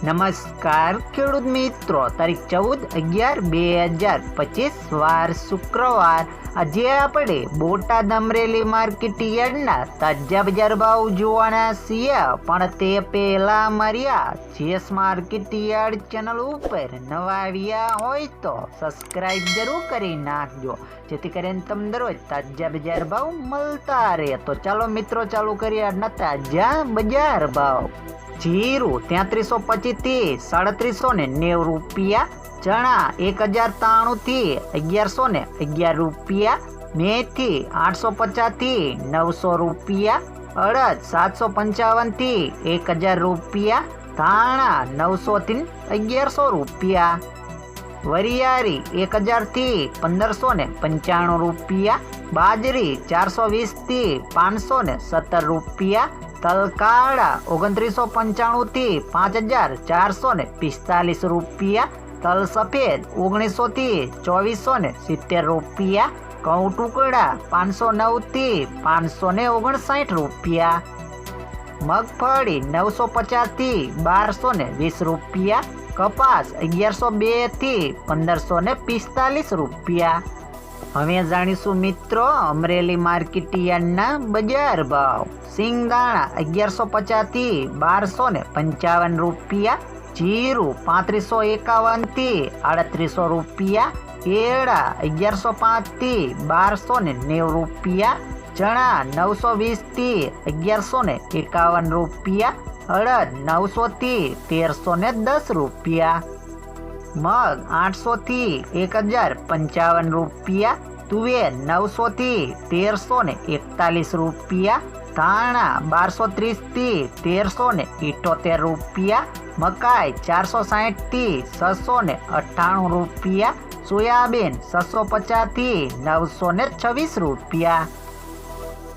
નમસ્કાર, ખેડૂત મિત્રો. તારીખ ચૌદ અગિયાર બે હજાર પચીસ, વાર શુક્રવાર. આજે આપણે બોટાદ અમરેલી માર્કેટ યાર્ડના તાજા બજાર ભાવ જોવાના છીએ. પણ તે પહેલા માર્યા, જેસ માર્કેટ યાર્ડ ચેનલ ઉપર નવા આવ્યા હોય તો સબસ્ક્રાઇબ જરૂર કરી નાખજો. જેથી કરીને તમને દરરોજ તાજા બજાર ભાવ મળતા રહે. તો ચાલો મિત્રો, ચાલુ કરીએ આજના તાજા બજાર ભાવ. જીરું, તેત્રીસો પચીસથી સાડત્રીસો ને નેવું રૂપિયા, ચણા એક હજાર ત્રાણું થી અગિયારસો ને અગિયાર રૂપિયા, મેથી આઠસો પચાસથી નવસો રૂપિયા, અડદ સાતસો પંચાવનથી એક હજાર રૂપિયા, ધાણા નવસો થી અગિયારસો રૂપિયા વરિયારી એક હજારથી પંદરસો ને પંચાણું રૂપિયા, બાજરી ચારસો વીસથી પાંચસો ને સત્તર રૂપિયા તલકાળા ઓગણત્રીસો પંચાણુંથી પાંચ હજાર ચારસો ને પિસ્તાલીસ રૂપિયા. તલ સફેદ ઓગણીસોથી ચોવીસો ને સિત્તેર રૂપિયા. ઘઉં ટુકડા પાંચસો નવથી પાંચસો ને ઓગણસાઠ રૂપિયા. મગફળી નવસો પચાસથી બારસો ને વીસ રૂપિયા. કપાસ અગિયારસો બેથી પંદરસો ને પિસ્તાલીસ રૂપિયા. હવે જાણીશું મિત્રો, અમરેલી માર્કેટિયાના બજાર ભાવ. સિંગદાણા અગિયારસો પચાસથી બારસો ને પંચાવન રૂપિયા, જીરું પાંત્રીસો એકાવનથી આડત્રીસો રૂપિયા, કેળા અગિયારસો પાંચથી બારસો ને નેવું રૂપિયા, ચણા નવસો વીસથી અગિયારસો ને એકાવન રૂપિયા અડદ નવસો થી તેરસો ને દસ રૂપિયા. મગ આઠસો થી એક હજાર પંચાવન રૂપિયા, તુવેર નવસો થી તેરસો ને એકતાલીસ રૂપિયા, ધાણા બારસો ત્રીસથી તેરસો ને ઇઠોતેર રૂપિયા, મકાઈ ચારસો સાઠથી છસો ને અઠ્ઠાણું રૂપિયા, સોયાબીન છસો પચાસથી નવસો ને છવ્વીસ રૂપિયા,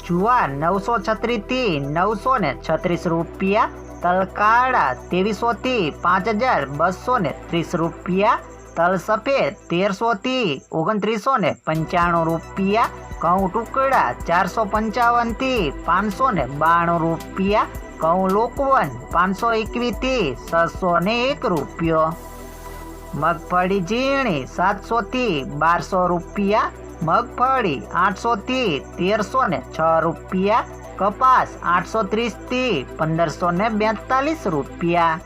જુવાર નવસો છત્રીસથી નવસો ને છત્રીસ રૂપિયા તલકાળા તેવીસોથી પાંચ હજાર બસો ને ત્રીસ રૂપિયા તલ સફેદ તેરસોથી ઓગણત્રીસો ને પંચાણું રૂપિયા ઘઉં ટુકડા ચારસો પંચાવનથી પાંચસો ને બાણું રૂપિયા ઘઉં લોકવન પાંચસો એકવીસથી છસો ને એક રૂપિયો. મગફળી ઝીણી સાતસોથી બારસો રૂપિયા, મગફળી આઠસોથી તેરસો ને છ રૂપિયા કપાસ આઠસો ત્રીસથી પંદરસો ને બેતાલીસ રૂપિયા.